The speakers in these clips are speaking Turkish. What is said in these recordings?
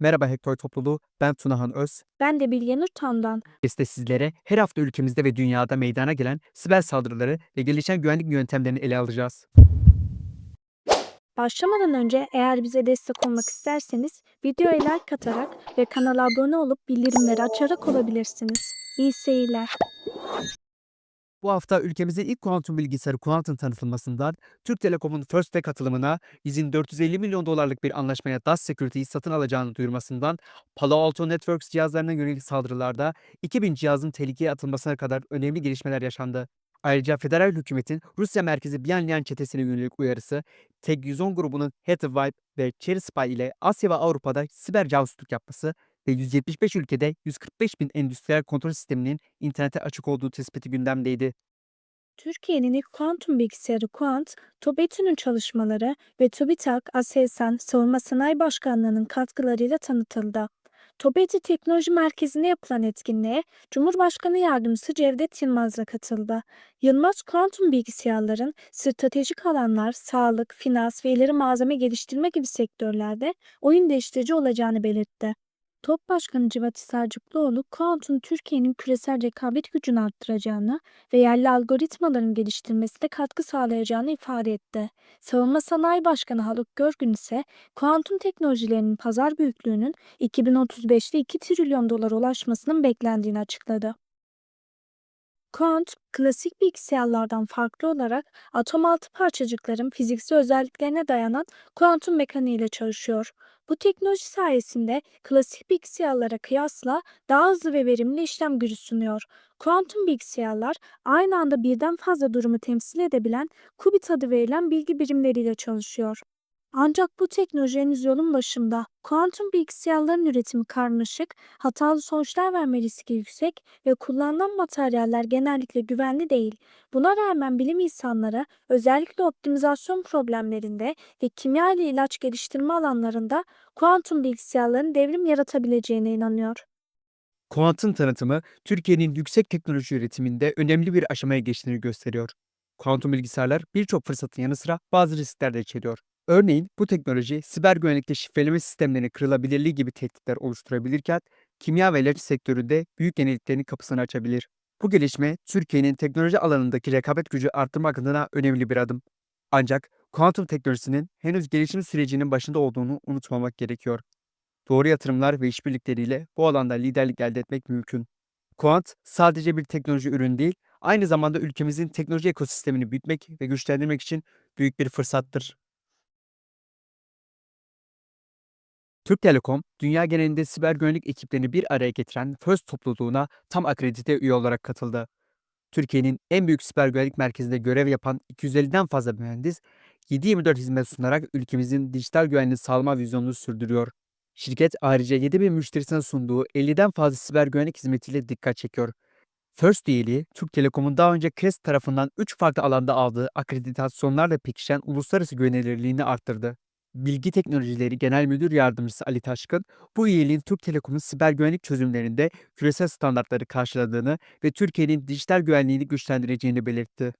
Merhaba Hektor topluluğu, ben Tunahan Öz. Ben de Bilge Tan'dan. Podcast'te sizlere her hafta ülkemizde ve dünyada meydana gelen siber saldırıları ve gelişen güvenlik yöntemlerini ele alacağız. Başlamadan önce eğer bize destek olmak isterseniz videoya like atarak ve kanala abone olup bildirimleri açarak olabilirsiniz. İyi seyirler. Bu hafta ülkemizin ilk kuantum bilgisayarı Quantum tanıtılmasından Türk Telekom'un First Day katılımına izin 450 milyon dolarlık bir anlaşmaya DAS Security'yi satın alacağını duyurmasından Palo Alto Networks cihazlarına yönelik saldırılarda 2000 cihazın tehlikeye atılmasına kadar önemli gelişmeler yaşandı. Ayrıca federal hükümetin Rusya merkezi Bianlian çetesine yönelik uyarısı, Teg-110 grubunun Hatvibe ve Cherry Spy ile Asya ve Avrupa'da siber casusluk yapması ve 175 ülkede 145 bin endüstriyel kontrol sisteminin internete açık olduğu tespiti gündemdeydi. Türkiye'nin ilk kuantum bilgisayarı Quant, TOBİTÜ'nün çalışmaları ve TÜBİTAK, ASELSAN Savunma Sanayi Başkanlığı'nın katkılarıyla tanıtıldı. TOBİTÜ Teknoloji Merkezi'nde yapılan etkinliğe Cumhurbaşkanı Yardımcısı Cevdet Yılmaz da katıldı. Yılmaz, kuantum bilgisayarların stratejik alanlar, sağlık, finans ve ileri malzeme geliştirme gibi sektörlerde oyun değiştirici olacağını belirtti. TOP Başkanı Civat Sarcıklıoğlu, kuantum Türkiye'nin küresel rekabet gücünü arttıracağını ve yerli algoritmaların geliştirmesine katkı sağlayacağını ifade etti. Savunma Sanayi Başkanı Haluk Görgün ise kuantum teknolojilerinin pazar büyüklüğünün 2035'te 2 trilyon dolara ulaşmasının beklendiğini açıkladı. Kuant, klasik bilgisayarlardan farklı olarak atom altı parçacıkların fiziksel özelliklerine dayanan kuantum mekaniğiyle çalışıyor. Bu teknoloji sayesinde klasik bilgisayarlara kıyasla daha hızlı ve verimli işlem gücü sunuyor. Kuantum bilgisayarlar aynı anda birden fazla durumu temsil edebilen qubit adı verilen bilgi birimleriyle çalışıyor. Ancak bu teknoloji henüz yolun başında. Kuantum bilgisayarların üretimi karmaşık, hatalı sonuçlar verme riski yüksek ve kullanılan materyaller genellikle güvenli değil. Buna rağmen bilim insanları özellikle optimizasyon problemlerinde ve kimya ile ilaç geliştirme alanlarında kuantum bilgisayarların devrim yaratabileceğine inanıyor. Kuantum tanıtımı Türkiye'nin yüksek teknoloji üretiminde önemli bir aşamaya geçtiğini gösteriyor. Kuantum bilgisayarlar birçok fırsatın yanı sıra bazı riskler de içeriyor. Örneğin bu teknoloji siber güvenlikte şifreleme sistemlerinin kırılabilirliği gibi tehditler oluşturabilirken kimya ve ilaç sektöründe büyük yeniliklerin kapısını açabilir. Bu gelişme Türkiye'nin teknoloji alanındaki rekabet gücü arttırmak adına önemli bir adım. Ancak kuantum teknolojisinin henüz gelişim sürecinin başında olduğunu unutmamak gerekiyor. Doğru yatırımlar ve işbirlikleriyle bu alanda liderlik elde etmek mümkün. Kuant sadece bir teknoloji ürünü değil, aynı zamanda ülkemizin teknoloji ekosistemini büyütmek ve güçlendirmek için büyük bir fırsattır. Türk Telekom, dünya genelinde siber güvenlik ekiplerini bir araya getiren FIRST topluluğuna tam akredite üye olarak katıldı. Türkiye'nin en büyük siber güvenlik merkezinde görev yapan 250'den fazla mühendis, 7/24 hizmet sunarak ülkemizin dijital güvenliği sağlama vizyonunu sürdürüyor. Şirket ayrıca 7000 müşterisine sunduğu 50'den fazla siber güvenlik hizmetiyle dikkat çekiyor. First üyeliği, Türk Telekom'un daha önce CREST tarafından 3 farklı alanda aldığı akreditasyonlarla pekişen uluslararası güvenilirliğini arttırdı. Bilgi Teknolojileri Genel Müdür Yardımcısı Ali Taşkın, bu üyeliğin Türk Telekom'un siber güvenlik çözümlerinde küresel standartları karşıladığını ve Türkiye'nin dijital güvenliğini güçlendireceğini belirtti.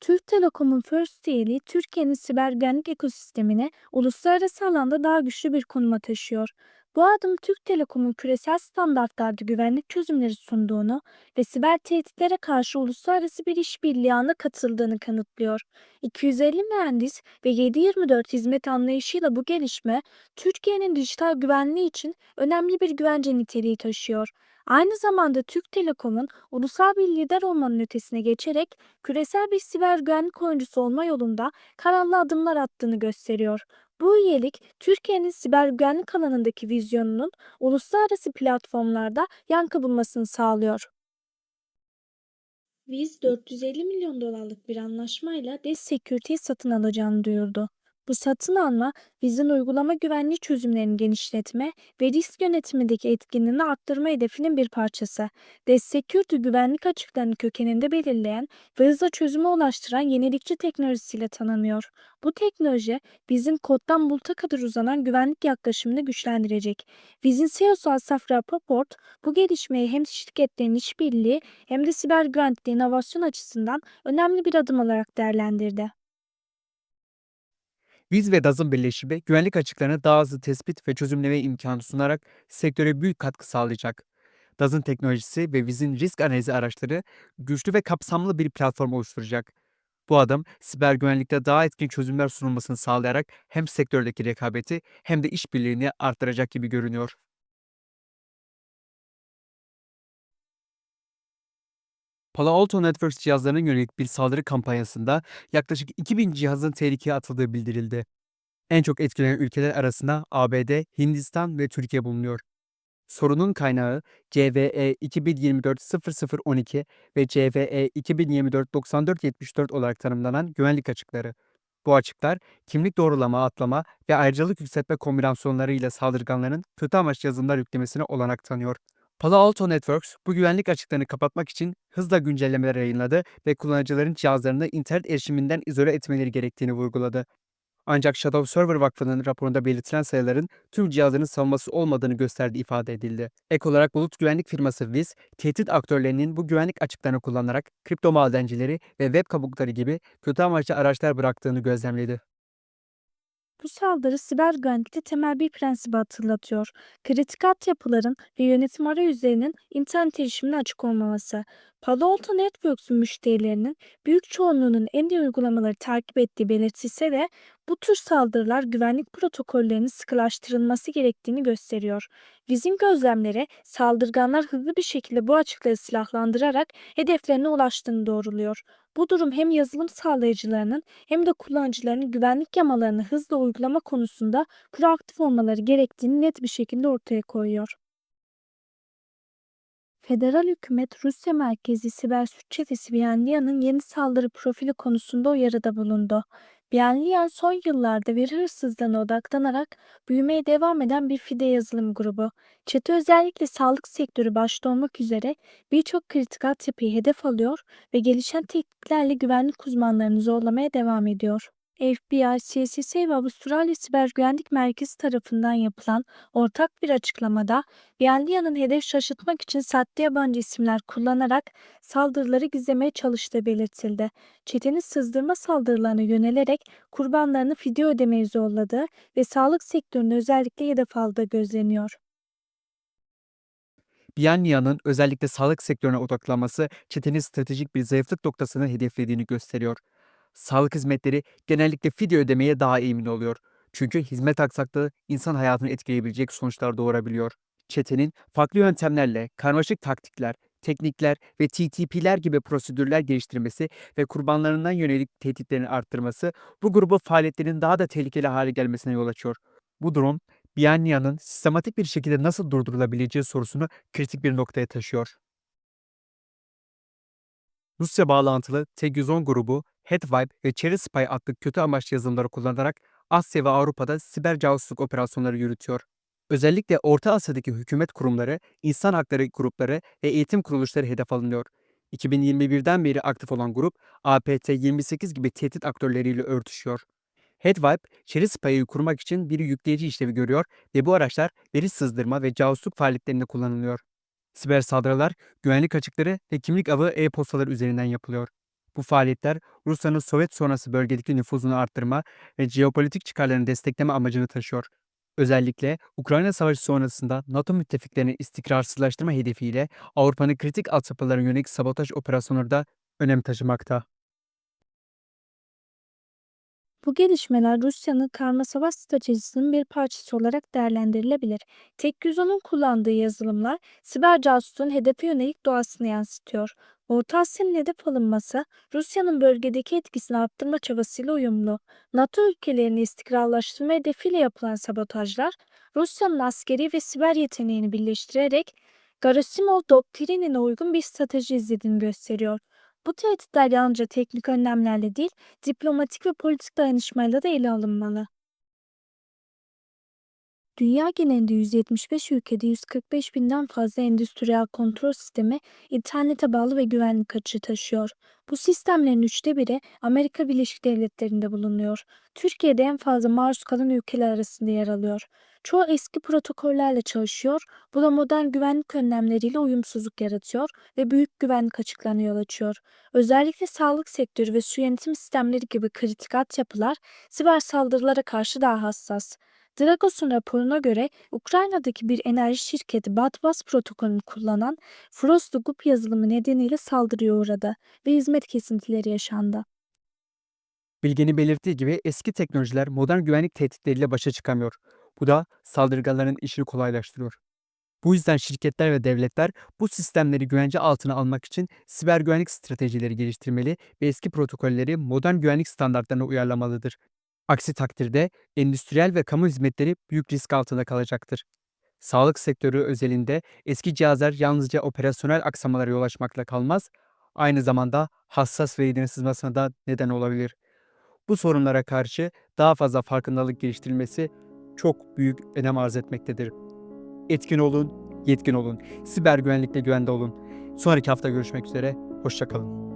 Türk Telekom'un First üyeliği Türkiye'nin siber güvenlik ekosistemine uluslararası alanda daha güçlü bir konuma taşıyor. Bu adım Türk Telekom'un küresel standartlarda güvenlik çözümleri sunduğunu ve siber tehditlere karşı uluslararası bir işbirliği ağına katıldığını kanıtlıyor. 250 mühendis ve 7/24 hizmet anlayışıyla bu gelişme Türkiye'nin dijital güvenliği için önemli bir güvence niteliği taşıyor. Aynı zamanda Türk Telekom'un ulusal bir lider olmanın ötesine geçerek küresel bir siber güvenlik oyuncusu olma yolunda kararlı adımlar attığını gösteriyor. Bu üyelik Türkiye'nin siber güvenlik alanındaki vizyonunun uluslararası platformlarda yankı bulmasını sağlıyor. Viz 450 milyon dolarlık bir anlaşmayla Des Security'yi satın alacağını duyurdu. Bu satın alma, Viz'in uygulama güvenliği çözümlerini genişletme ve risk yönetimindeki etkinliğini arttırma hedefinin bir parçası. Des Security güvenlik açıklarını kökeninde belirleyen ve hızla çözüme ulaştıran yenilikçi teknolojisiyle tanınıyor. Bu teknoloji, Viz'in koddan buluta kadar uzanan güvenlik yaklaşımını güçlendirecek. Viz'in CEO'su Asaf Rapoport, bu gelişmeyi hem şirketlerin işbirliği hem de siber güvenlik inovasyon açısından önemli bir adım olarak değerlendirdi. Wiz ve DAZ'ın birleşimi güvenlik açıklarını daha hızlı tespit ve çözümleme imkanı sunarak sektöre büyük katkı sağlayacak. DAZ'ın teknolojisi ve Wiz'in risk analizi araçları güçlü ve kapsamlı bir platform oluşturacak. Bu adım siber güvenlikte daha etkin çözümler sunulmasını sağlayarak hem sektördeki rekabeti hem de işbirliğini arttıracak gibi görünüyor. Palo Alto Networks cihazlarına yönelik bir saldırı kampanyasında yaklaşık 2000 cihazın tehlikeye atıldığı bildirildi. En çok etkilenen ülkeler arasında ABD, Hindistan ve Türkiye bulunuyor. Sorunun kaynağı CVE 2024-0012 ve CVE 2024-9474 olarak tanımlanan güvenlik açıkları. Bu açıklar, kimlik doğrulama, atlama ve ayrıcalık yükseltme kombinasyonlarıyla saldırganların kötü amaçlı yazılımlar yüklemesine olanak tanıyor. Palo Alto Networks bu güvenlik açıklarını kapatmak için hızla güncellemeler yayınladı ve kullanıcıların cihazlarını internet erişiminden izole etmeleri gerektiğini vurguladı. Ancak Shadow Server Vakfı'nın raporunda belirtilen sayıların tüm cihazların savunması olmadığını gösterdiği ifade edildi. Ek olarak bulut güvenlik firması Wiz, tehdit aktörlerinin bu güvenlik açıklarını kullanarak kripto madencileri ve web kabukları gibi kötü amaçlı araçlar bıraktığını gözlemledi. Bu saldırı siber güvenlikte temel bir prensibi hatırlatıyor. Kritik altyapıların ve yönetim arayüzlerinin internet erişimine açık olmaması. Palo Alto Networks'ün müşterilerinin büyük çoğunluğunun iyi uygulamaları takip ettiği belirtilse de bu tür saldırılar güvenlik protokollerinin sıkılaştırılması gerektiğini gösteriyor. Bizim gözlemleri saldırganlar hızlı bir şekilde bu açıkları silahlandırarak hedeflerine ulaştığını doğruluyor. Bu durum hem yazılım sağlayıcılarının hem de kullanıcıların güvenlik yamalarını hızla uygulama konusunda proaktif olmaları gerektiğini net bir şekilde ortaya koyuyor. Federal hükümet Rusya merkezli siber suç çetesi Bianlia'nın yeni saldırı profili konusunda uyarıda bulundu. Bianlia son yıllarda veri hırsızlığına odaklanarak büyümeye devam eden bir fide yazılım grubu. Çete özellikle sağlık sektörü başta olmak üzere birçok kritik altyapıyı hedef alıyor ve gelişen tekniklerle güvenlik uzmanlarını zorlamaya devam ediyor. FBI, CSSA ve Avustralya Siber Güvenlik Merkezi tarafından yapılan ortak bir açıklamada Bianlia'nın hedef şaşırtmak için sahte yabancı isimler kullanarak saldırıları gizlemeye çalıştığı belirtildi. Çetenin sızdırma saldırılarına yönelerek kurbanlarını fidye ödemeye zorladığı ve sağlık sektörünü özellikle hedef aldığı gözleniyor. Biannia'nın özellikle sağlık sektörüne odaklanması çetenin stratejik bir zayıflık noktasını hedeflediğini gösteriyor. Sağlık hizmetleri genellikle fidye ödemeye daha emin oluyor. Çünkü hizmet aksaklığı insan hayatını etkileyebilecek sonuçlar doğurabiliyor. Çetenin farklı yöntemlerle, karmaşık taktikler, teknikler ve TTP'ler gibi prosedürler geliştirmesi ve kurbanlarından yönelik tehditlerini arttırması bu grubun faaliyetlerinin daha da tehlikeli hale gelmesine yol açıyor. Bu durum Biannia'nın sistematik bir şekilde nasıl durdurulabileceği sorusunu kritik bir noktaya taşıyor. Rusya bağlantılı Tek-110 grubu, Headwipe ve Cherry Spy adlı kötü amaçlı yazılımları kullanarak Asya ve Avrupa'da siber casusluk operasyonları yürütüyor. Özellikle Orta Asya'daki hükümet kurumları, insan hakları grupları ve eğitim kuruluşları hedef alınıyor. 2021'den beri aktif olan grup, APT-28 gibi tehdit aktörleriyle örtüşüyor. Headwipe, Cherry Spy'ı kurmak için bir yükleyici işlevi görüyor ve bu araçlar veri sızdırma ve casusluk faaliyetlerinde kullanılıyor. Siber saldırılar, güvenlik açıkları ve kimlik avı e-postaları üzerinden yapılıyor. Bu faaliyetler Rusya'nın Sovyet sonrası bölgedeki nüfuzunu arttırma ve jeopolitik çıkarlarını destekleme amacını taşıyor. Özellikle Ukrayna Savaşı sonrasında NATO müttefiklerini istikrarsızlaştırma hedefiyle Avrupa'nın kritik altyapılarına yönelik sabotaj operasyonları da önem taşımakta. Bu gelişmeler Rusya'nın karma savaş stratejisinin bir parçası olarak değerlendirilebilir. Tek-110'un kullandığı yazılımlar siber casusluğun hedefe yönelik doğasını yansıtıyor. Orta Asya'nın hedef alınması Rusya'nın bölgedeki etkisini arttırma çabasıyla uyumlu. NATO ülkelerini istikrarlaştırma hedefiyle yapılan sabotajlar Rusya'nın askeri ve siber yeteneğini birleştirerek Gerasimov doktrinine uygun bir strateji izlediğini gösteriyor. Bu tehditler yalnızca teknik önlemlerle değil, diplomatik ve politik dayanışmayla da ele alınmalı. Dünya genelinde 175 ülkede 145 binden fazla endüstriyel kontrol sistemi internete bağlı ve güvenlik açığı taşıyor. Bu sistemlerin üçte biri Amerika Birleşik Devletleri'nde bulunuyor. Türkiye'de en fazla maruz kalan ülkeler arasında yer alıyor. Çoğu eski protokollerle çalışıyor, bu da modern güvenlik önlemleriyle uyumsuzluk yaratıyor ve büyük güvenlik açıklarına yol açıyor. Özellikle sağlık sektörü ve su yönetim sistemleri gibi kritik altyapılar siber saldırılara karşı daha hassas. Dragos'un raporuna göre Ukrayna'daki bir enerji şirketi Batbas protokolünü kullanan Frostloop yazılımı nedeniyle saldırıya uğradı ve hizmet kesintileri yaşandı. Bilge'nin belirttiği gibi eski teknolojiler modern güvenlik tehditleriyle başa çıkamıyor. Bu da saldırganların işini kolaylaştırıyor. Bu yüzden şirketler ve devletler bu sistemleri güvence altına almak için siber güvenlik stratejileri geliştirmeli ve eski protokolleri modern güvenlik standartlarına uyarlamalıdır. Aksi takdirde endüstriyel ve kamu hizmetleri büyük risk altında kalacaktır. Sağlık sektörü özelinde eski cihazlar yalnızca operasyonel aksamalara yol açmakla kalmaz, aynı zamanda hassas verilerin sızmasına da neden olabilir. Bu sorunlara karşı daha fazla farkındalık geliştirilmesi çok büyük önem arz etmektedir. Etkin olun, yetkin olun. Siber güvenlikle güvende olun. Sonraki hafta görüşmek üzere. Hoşçakalın.